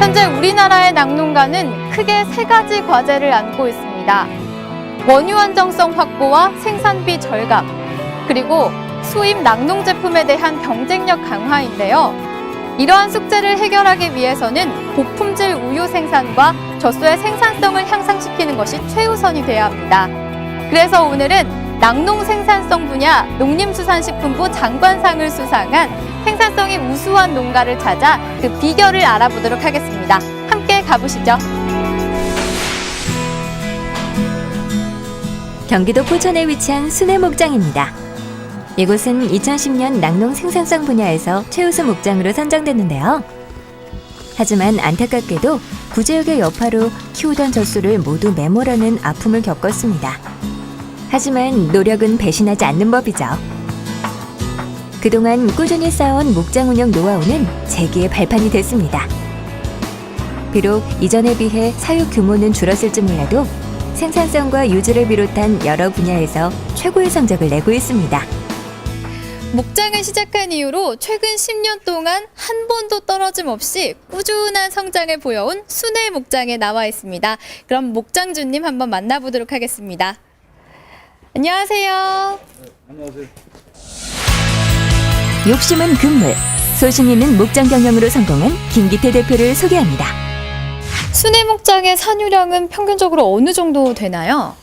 현재 우리나라의 낙농가는 크게 세 가지 과제를 안고 있습니다. 원유 안정성 확보와 생산비 절감, 그리고 수입 낙농 제품에 대한 경쟁력 강화인데요. 이러한 숙제를 해결하기 위해서는 고품질 우유 생산과 젖소의 생산성을 향상시키는 것이 최우선이 되어야 합니다. 그래서 오늘은 낙농 생산성 분야 농림수산식품부 장관상을 수상한 생산성이 우수한 농가를 찾아 그 비결을 알아보도록 하겠습니다. 함께 가보시죠. 경기도 포천에 위치한 순회 목장입니다. 이곳은 2010년 낙농 생산성 분야에서 최우수 목장으로 선정됐는데요. 하지만 안타깝게도 구제역의 여파로 키우던 젖소를 모두 메모라는 아픔을 겪었습니다. 하지만 노력은 배신하지 않는 법이죠. 그동안 꾸준히 쌓아온 목장 운영 노하우는 재기의 발판이 됐습니다. 비록 이전에 비해 사육 규모는 줄었을지 몰라도 생산성과 유지를 비롯한 여러 분야에서 최고의 성적을 내고 있습니다. 목장을 시작한 이후로 최근 10년 동안 한 번도 떨어짐 없이 꾸준한 성장을 보여온 순회 목장에 나와 있습니다. 그럼 목장주님 한번 만나보도록 하겠습니다. 안녕하세요. 안녕하세요. 욕심은 금물, 소신 있는 목장 경영으로 성공한 김기태 대표를 소개합니다. 순회 목장의 산유량은 평균적으로 어느 정도 되나요?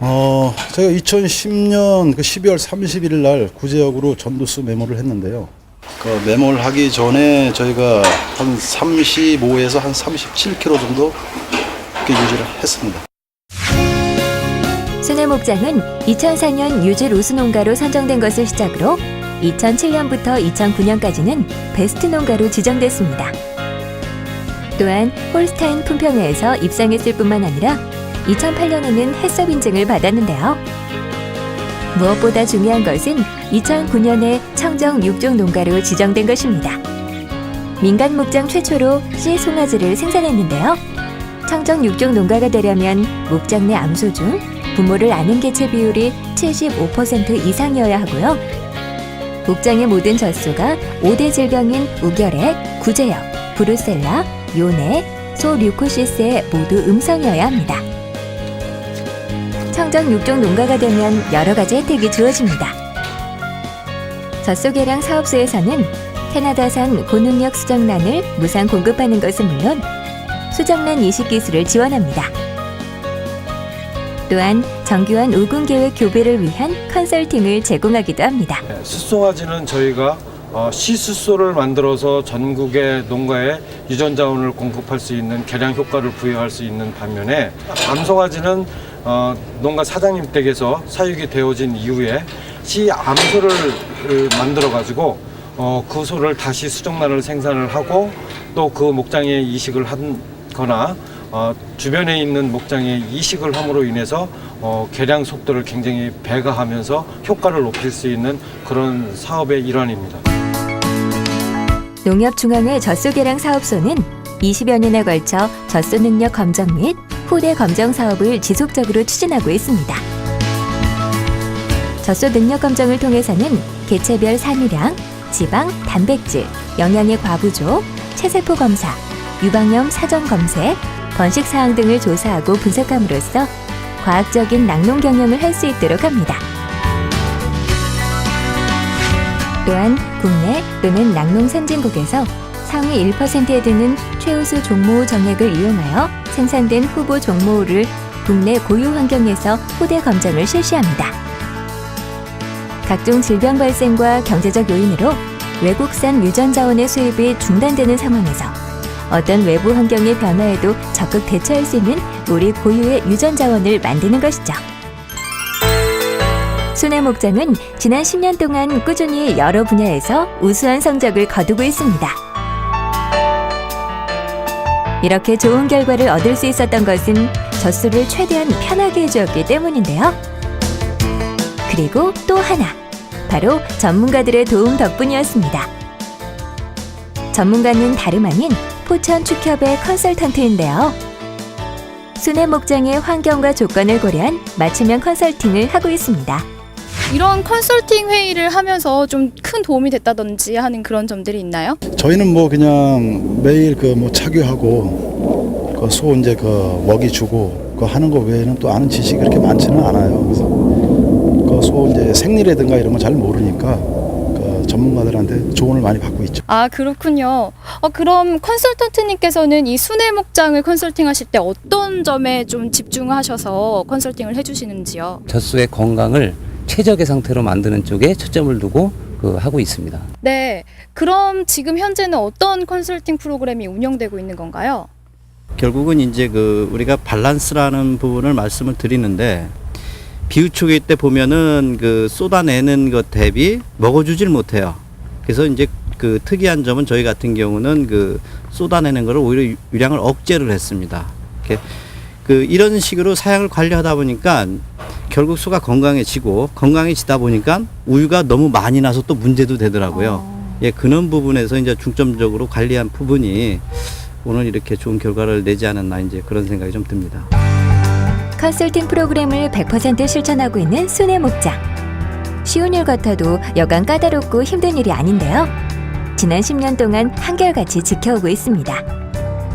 어, 제가 2010년 그 12월 31일 날 구제역으로 전도수 메모를 했는데요. 그 메모를 하기 전에 저희가 한 35에서 한 37kg 정도 이렇게 유지를 했습니다. 순회 목장은 2004년 유질 우수 농가로 선정된 것을 시작으로 2007년부터 2009년까지는 베스트 농가로 지정됐습니다. 또한 홀스타인 품평회에서 입상했을 뿐만 아니라 2008년에는 해썹 인증을 받았는데요. 무엇보다 중요한 것은 2009년에 청정 육종 농가로 지정된 것입니다. 민간 목장 최초로 씨 송아지를 생산했는데요. 청정 육종 농가가 되려면 목장 내 암소 중 부모를 아는 개체 비율이 75% 이상이어야 하고요. 목장의 모든 젖소가 5대 질병인 우결핵, 구제역, 브루셀라, 요네, 소류코시스의 모두 음성이어야 합니다. 청정 육종 농가가 되면 여러 가지 혜택이 주어집니다. 젖소 개량 사업소에서는 캐나다산 고능력 수정란을 무상 공급하는 것은 물론 수정란 이식 기술을 지원합니다. 또한 정교한 우군 계획 교배를 위한 컨설팅을 제공하기도 합니다. 네, 숫송아지는 저희가 어, 시숫소를 만들어서 전국의 농가에 유전 자원을 공급할 수 있는 개량 효과를 부여할 수 있는 반면에 암송아지는 어, 농가 사장님 댁에서 사육이 되어진 이후에 시 암소를 만들어 가지고 어, 그 소를 다시 수정란을 생산을 하고 또 그 목장에 이식을 하거나 어, 주변에 있는 목장에 이식을 함으로 인해서 어, 개량 속도를 굉장히 배가하면서 효과를 높일 수 있는 그런 사업의 일환입니다. 농협중앙회 젖소 개량 사업소는 20여 년에 걸쳐 젖소 능력 검정 및 후대 검정 사업을 지속적으로 추진하고 있습니다. 젖소 능력 검정을 통해서는 개체별 산유량, 지방, 단백질, 영양의 과부족, 체세포 검사, 유방염 사전 검색, 번식 사항 등을 조사하고 분석함으로써 과학적인 낙농 경영을 할 수 있도록 합니다. 또한 국내 또는 낙농 선진국에서 상위 1%에 드는 최우수 종모우 정액을 이용하여 생산된 후보 종모우를 국내 고유 환경에서 후대 검정을 실시합니다. 각종 질병 발생과 경제적 요인으로 외국산 유전 자원의 수입이 중단되는 상황에서 어떤 외부 환경의 변화에도 적극 대처할 수 있는 우리 고유의 유전 자원을 만드는 것이죠. 순회 목장은 지난 10년 동안 꾸준히 여러 분야에서 우수한 성적을 거두고 있습니다. 이렇게 좋은 결과를 얻을 수 있었던 것은 젖소를 최대한 편하게 해주었기 때문인데요. 그리고 또 하나, 바로 전문가들의 도움 덕분이었습니다. 전문가는 다름 아닌 포천 축협의 컨설턴트인데요. 순회 목장의 환경과 조건을 고려한 맞춤형 컨설팅을 하고 있습니다. 이런 컨설팅 회의를 하면서 좀 큰 도움이 됐다든지 하는 그런 점들이 있나요? 저희는 뭐 그냥 매일 그 뭐 착유하고 그 소 이제 그 먹이 주고 그 하는 거 외에는 또 아는 지식이 그렇게 많지는 않아요. 그래서 그 소 이제 생리라든가 이런 거잘 모르니까 그 전문가들한테 조언을 많이 받고 있죠. 아 그렇군요. 어, 그럼 컨설턴트님께서는 이 순회 목장을 컨설팅하실 때 어떤 점에 좀 집중하셔서 컨설팅을 해주시는지요? 젖소의 건강을 최적의 상태로 만드는 쪽에 초점을 두고 그 하고 있습니다. 네. 그럼 지금 현재는 어떤 컨설팅 프로그램이 운영되고 있는 건가요? 결국은 이제 그 우리가 밸런스라는 부분을 말씀을 드리는데 비우초기 때 보면은 그 쏟아내는 것 대비 먹어주질 못해요. 그래서 이제 그 특이한 점은 저희 같은 경우는 그 쏟아내는 거를 오히려 유량을 억제를 했습니다. 이렇게 그 이런 식으로 사양을 관리하다 보니까 결국 소가 건강해지고 건강해지다 보니까 우유가 너무 많이 나서 또 문제도 되더라고요. 예, 그런 부분에서 이제 중점적으로 관리한 부분이 오늘 이렇게 좋은 결과를 내지 않았나 이제 그런 생각이 좀 듭니다. 컨설팅 프로그램을 100% 실천하고 있는 순회 목장. 쉬운 일 같아도 여간 까다롭고 힘든 일이 아닌데요. 지난 10년 동안 한결같이 지켜오고 있습니다.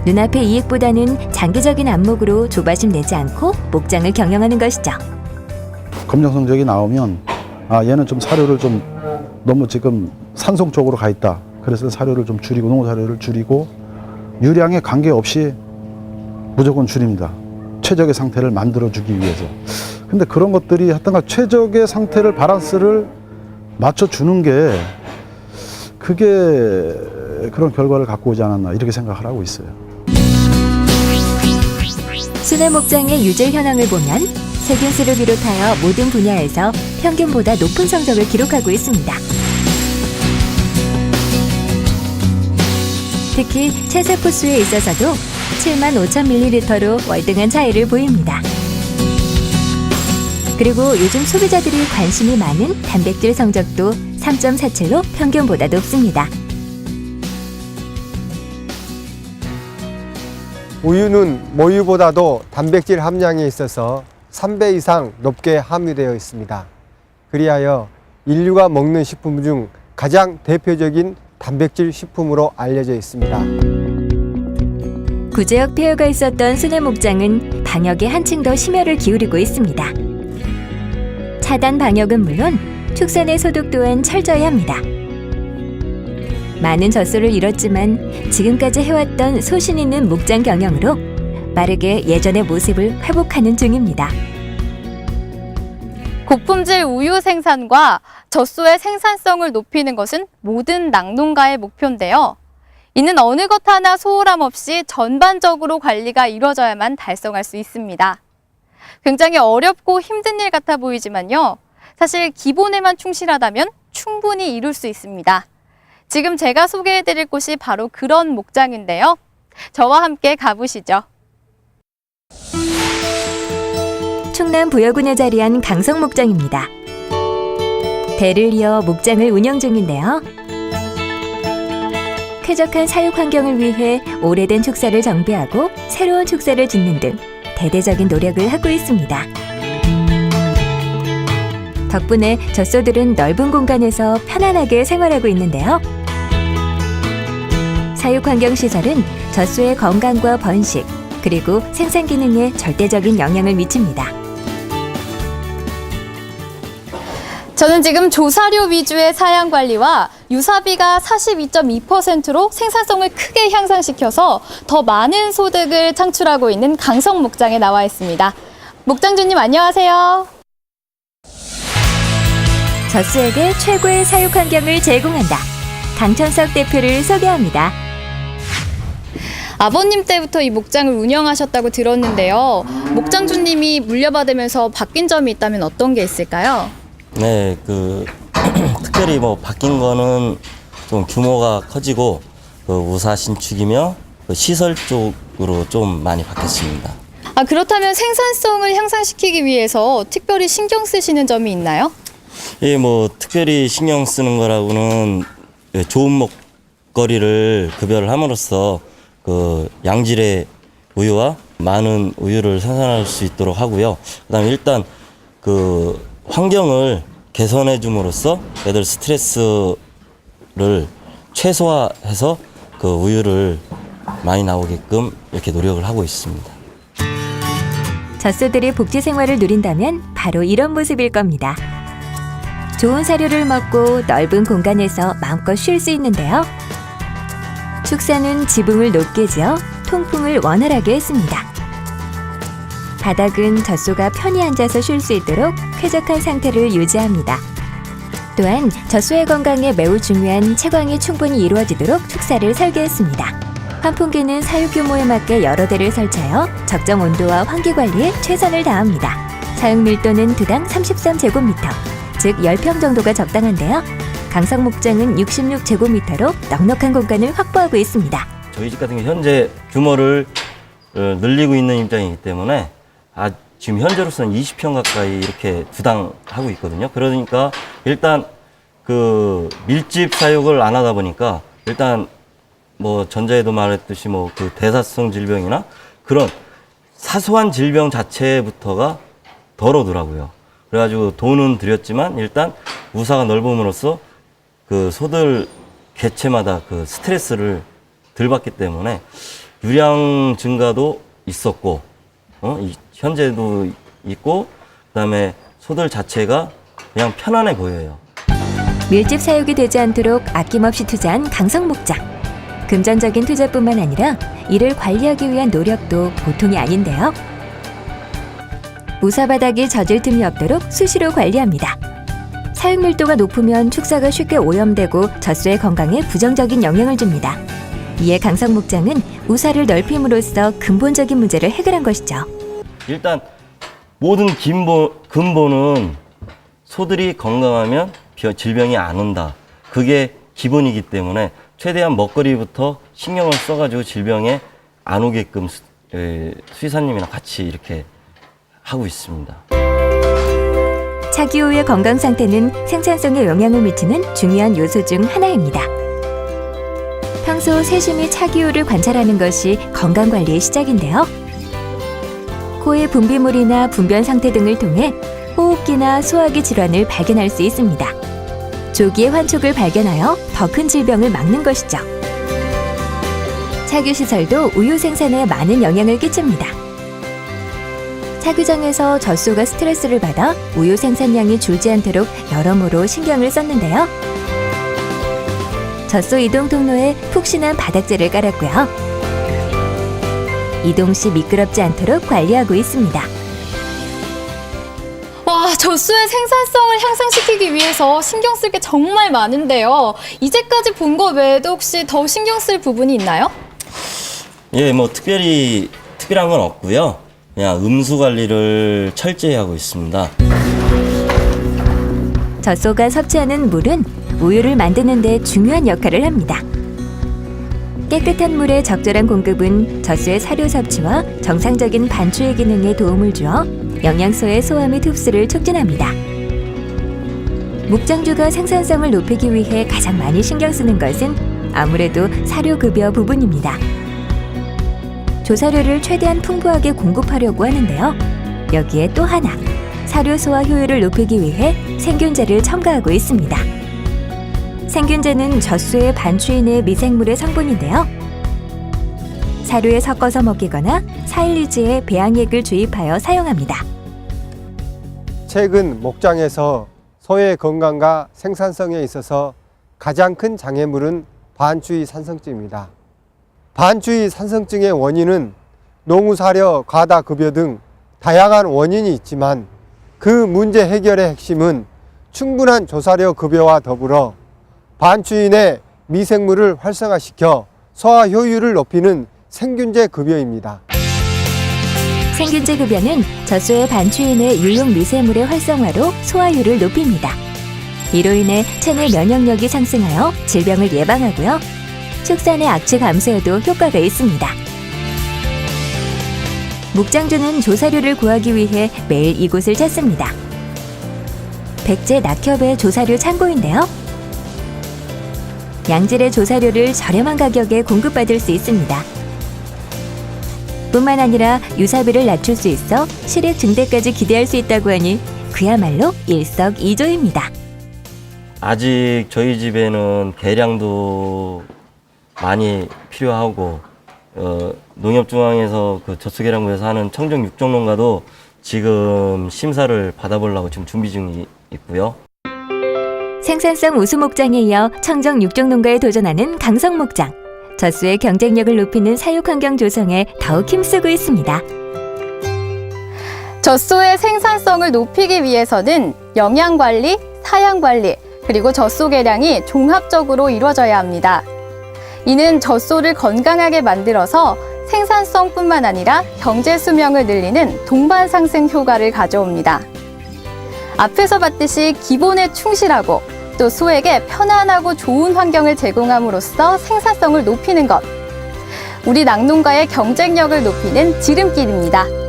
눈앞의 이익보다는 장기적인 안목으로 조바심 내지 않고 목장을 경영하는 것이죠. 검정 성적이 나오면 아 얘는 좀 사료를 좀 너무 지금 산성 쪽으로 가 있다. 그래서 사료를 좀 줄이고 농어 사료를 줄이고 유량에 관계없이 무조건 줄입니다. 최적의 상태를 만들어 주기 위해서. 근데 그런 것들이 하여튼간 최적의 상태를 바란스를 맞춰 주는 게 그게 그런 결과를 갖고 오지 않았나 이렇게 생각을 하고 있어요. 순회 목장의 유질 현황을 보면 세균수를 비롯하여 모든 분야에서 평균보다 높은 성적을 기록하고 있습니다. 특히 체세포수에 있어서도 7만 5천 밀리리터로 월등한 차이를 보입니다. 그리고 요즘 소비자들이 관심이 많은 단백질 성적도 3.47로 평균보다 높습니다. 우유는 모유보다도 단백질 함량이 있어서 3배 이상 높게 함유되어 있습니다. 그리하여 인류가 먹는 식품 중 가장 대표적인 단백질 식품으로 알려져 있습니다. 구제역 폐허가 있었던 순회 목장은 방역에 한층 더 심혈을 기울이고 있습니다. 차단 방역은 물론 축산의 소독 또한 철저히 합니다. 많은 젖소를 잃었지만 지금까지 해왔던 소신 있는 목장 경영으로 빠르게 예전의 모습을 회복하는 중입니다. 고품질 우유 생산과 젖소의 생산성을 높이는 것은 모든 낙농가의 목표인데요. 이는 어느 것 하나 소홀함 없이 전반적으로 관리가 이루어져야만 달성할 수 있습니다. 굉장히 어렵고 힘든 일 같아 보이지만요. 사실 기본에만 충실하다면 충분히 이룰 수 있습니다. 지금 제가 소개해드릴 곳이 바로 그런 목장인데요. 저와 함께 가보시죠. 충남 부여군에 자리한 강성 목장입니다. 대를 이어 목장을 운영 중인데요. 쾌적한 사육 환경을 위해 오래된 축사를 정비하고 새로운 축사를 짓는 등 대대적인 노력을 하고 있습니다. 덕분에 젖소들은 넓은 공간에서 편안하게 생활하고 있는데요. 사육 환경 시설은 젖소의 건강과 번식, 그리고 생산 기능에 절대적인 영향을 미칩니다. 저는 지금 조사료 위주의 사양 관리와 유사비가 42.2%로 생산성을 크게 향상시켜서 더 많은 소득을 창출하고 있는 강성 목장에 나와 있습니다. 목장주님 안녕하세요. 젖소에게 최고의 사육 환경을 제공한다. 강천석 대표를 소개합니다. 아버님 때부터 이 목장을 운영하셨다고 들었는데요. 목장주님이 물려받으면서 바뀐 점이 있다면 어떤 게 있을까요? 네, 그 특별히 뭐 바뀐 거는 좀 규모가 커지고 그 우사 신축이며 그 시설 쪽으로 좀 많이 바뀌었습니다. 아, 그렇다면 생산성을 향상시키기 위해서 특별히 신경 쓰시는 점이 있나요? 예, 뭐 특별히 신경 쓰는 거라고는 예, 좋은 먹거리를 급여를 함으로써 그 양질의 우유와 많은 우유를 생산할 수 있도록 하고요. 그다음에 일단 그 환경을 개선해 줌으로써 애들 스트레스를 최소화해서 그 우유를 많이 나오게끔 이렇게 노력을 하고 있습니다. 젖소들이 복지 생활을 누린다면 바로 이런 모습일 겁니다. 좋은 사료를 먹고 넓은 공간에서 마음껏 쉴 수 있는데요. 축사는 지붕을 높게 지어 통풍을 원활하게 했습니다. 바닥은 젖소가 편히 앉아서 쉴 수 있도록 쾌적한 상태를 유지합니다. 또한 젖소의 건강에 매우 중요한 채광이 충분히 이루어지도록 축사를 설계했습니다. 환풍기는 사육 규모에 맞게 여러 대를 설치하여 적정 온도와 환기 관리에 최선을 다합니다. 사용 밀도는 두당 33제곱미터, 즉 10평 정도가 적당한데요. 강성 목장은 66제곱미터로 넉넉한 공간을 확보하고 있습니다. 저희 집 같은 경우 현재 규모를 어, 늘리고 있는 입장이기 때문에 아, 지금 현재로서는 20평 가까이 이렇게 부당하고 있거든요. 그러니까 일단 그 밀집 사육을 안 하다 보니까 일단 뭐 전자에도 말했듯이 뭐 그 대사성 질병이나 그런 사소한 질병 자체부터가 덜 오더라고요. 그래가지고 돈은 들였지만 일단 우사가 넓음으로써 그 소들 개체마다 그 스트레스를 덜 받기 때문에 유량 증가도 있었고 어? 이- 현재도 있고 그다음에 소들 자체가 그냥 편안해 보여요. 밀집 사육이 되지 않도록 아낌없이 투자한 강성 목장. 금전적인 투자뿐만 아니라 이를 관리하기 위한 노력도 보통이 아닌데요. 무사 바닥이 젖을 틈이 없도록 수시로 관리합니다. 사육 밀도가 높으면 축사가 쉽게 오염되고 젖소의 건강에 부정적인 영향을 줍니다. 이에 강성 목장은 우사를 넓힘으로써 근본적인 문제를 해결한 것이죠. 일단 모든 근본, 근본은 소들이 건강하면 비- 질병이 안 온다. 그게 기본이기 때문에 최대한 먹거리부터 신경을 써가지고 질병에 안 오게끔 수, 에, 수의사님이랑 같이 이렇게 하고 있습니다. 차기호의 건강 상태는 생산성에 영향을 미치는 중요한 요소 중 하나입니다. 평소 세심히 차기호를 관찰하는 것이 건강 관리의 시작인데요. 코의 분비물이나 분변 상태 등을 통해 호흡기나 소화기 질환을 발견할 수 있습니다. 조기에 환촉을 발견하여 더 큰 질병을 막는 것이죠. 차규 시설도 우유 생산에 많은 영향을 끼칩니다. 차규장에서 젖소가 스트레스를 받아 우유 생산량이 줄지 않도록 여러모로 신경을 썼는데요. 젖소 이동 통로에 푹신한 바닥재를 깔았고요. 이동 시 미끄럽지 않도록 관리하고 있습니다. 와, 젖소의 생산성을 향상시키기 위해서 신경 쓸 게 정말 많은데요. 이제까지 본것 외에도 혹시 더 신경 쓸 부분이 있나요? 예, 뭐 특별히 특별한 건 없고요. 그냥 음수 관리를 철저히 하고 있습니다. 젖소가 섭취하는 물은 우유를 만드는 데 중요한 역할을 합니다. 깨끗한 물의 적절한 공급은 젖소의 사료 섭취와 정상적인 반추의 기능에 도움을 주어 영양소의 소화 및 흡수를 촉진합니다. 목장주가 생산성을 높이기 위해 가장 많이 신경 쓰는 것은 아무래도 사료 급여 부분입니다. 조사료를 최대한 풍부하게 공급하려고 하는데요. 여기에 또 하나 사료 소화 효율을 높이기 위해 생균제를 첨가하고 있습니다. 생균제는 젖소의 반추 인의 미생물의 성분인데요. 사료에 섞어서 먹이거나 사일리즈에 배양액을 주입하여 사용합니다. 최근 목장에서 소의 건강과 생산성에 있어서 가장 큰 장애물은 반추위 산성증입니다. 반추위 산성증의 원인은 농우사료 과다 급여 등 다양한 원인이 있지만 그 문제 해결의 핵심은 충분한 조사료 급여와 더불어 반추인의 미생물을 활성화시켜 소화 효율을 높이는 생균제 급여입니다. 생균제 급여는 젖소의 반추인의 유용 미세물의 활성화로 소화율을 높입니다. 이로 인해 체내 면역력이 상승하여 질병을 예방하고요. 축산의 악취 감소에도 효과가 있습니다. 묵장주는 조사료를 구하기 위해 매일 이곳을 찾습니다. 백제 낙협의 조사료 창고인데요. 양질의 조사료를 저렴한 가격에 공급받을 수 있습니다. 뿐만 아니라 유사비를 낮출 수 있어 실익 증대까지 기대할 수 있다고 하니 그야말로 일석이조입니다. 아직 저희 집에는 계량도 많이 필요하고 어, 농협중앙에서 그 젖소계량부에서 하는 청정 육종농가도 지금 심사를 받아보려고 지금 준비 중이 있고요. 생산성 우수 목장에 이어 청정 육종 농가에 도전하는 강성 목장. 젖소의 경쟁력을 높이는 사육 환경 조성에 더욱 힘쓰고 있습니다. 젖소의 생산성을 높이기 위해서는 영양 관리, 사양 관리, 그리고 젖소 개량이 종합적으로 이루어져야 합니다. 이는 젖소를 건강하게 만들어서 생산성뿐만 아니라 경제 수명을 늘리는 동반 상승 효과를 가져옵니다. 앞에서 봤듯이 기본에 충실하고 또 소에게 편안하고 좋은 환경을 제공함으로써 생산성을 높이는 것. 우리 낙농가의 경쟁력을 높이는 지름길입니다.